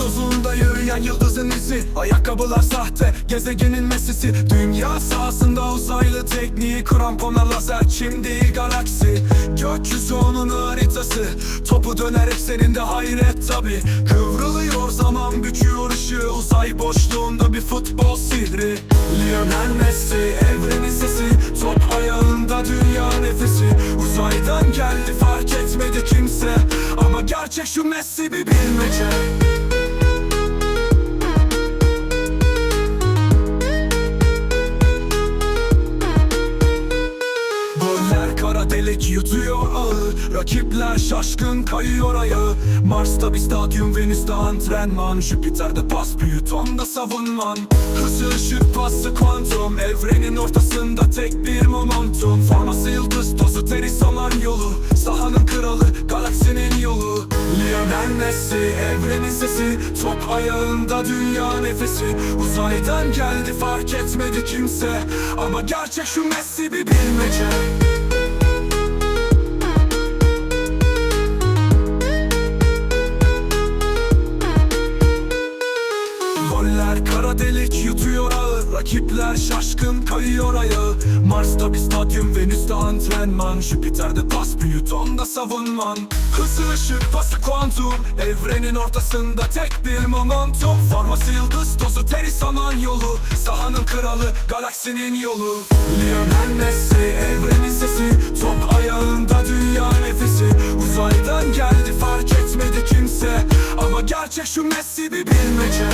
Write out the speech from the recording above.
tozunda yürüyen yıldızın izi. Ayakkabılar sahte gezegenin mesisi. Dünya sahasında uzaylı tekniği Krampona lazer çim değil galaksi. Gökyüzü onun haritası. Topu döner ekseninde hayret tabi Kıvrılıyor zaman büküyor ışığı. Uzay boşluğunda bir futbol sihri. Lionel Messi evrenin sesi. Top ayağında dünya nefesi. Uzaydan geldi fark etmedi kimse. Ama gerçek şu Messi bir bilmece Delik yutuyor ağı Rakipler şaşkın kayıyor ayağı. Mars'ta bir stadyum Venüs'te antrenman. Jüpiter'de pas Plüton'da savunman. Hızı ışık pası kuantum. Evrenin ortasında tek bir momentum. Forması yıldız tozu teri saman yolu. Sahanın kralı galaksinin yolu. Lionel Messi evrenin sesi. Top ayağında dünya nefesi. Uzaydan geldi fark etmedi kimse. Ama gerçek şu Messi bir bilmece Goller kara delik yutuyor ağı. Rakipler şaşkın kayıyor ayağı. Mars'ta bir stadyum Venüs'te antrenman. Jüpiter'de pas Plüton'da savunman. Hızı ışık pası kuantum. Evrenin ortasında tek bir momentum. Forması yıldız tozu teri saman yolu. Sahanın kralı galaksinin yolu. Lionel Messi evrenin sesi. Top ayağında dünya nefesi. Uzaydan geldi fark etmedi kimse. Ama gerçek şu Messi bir bilmece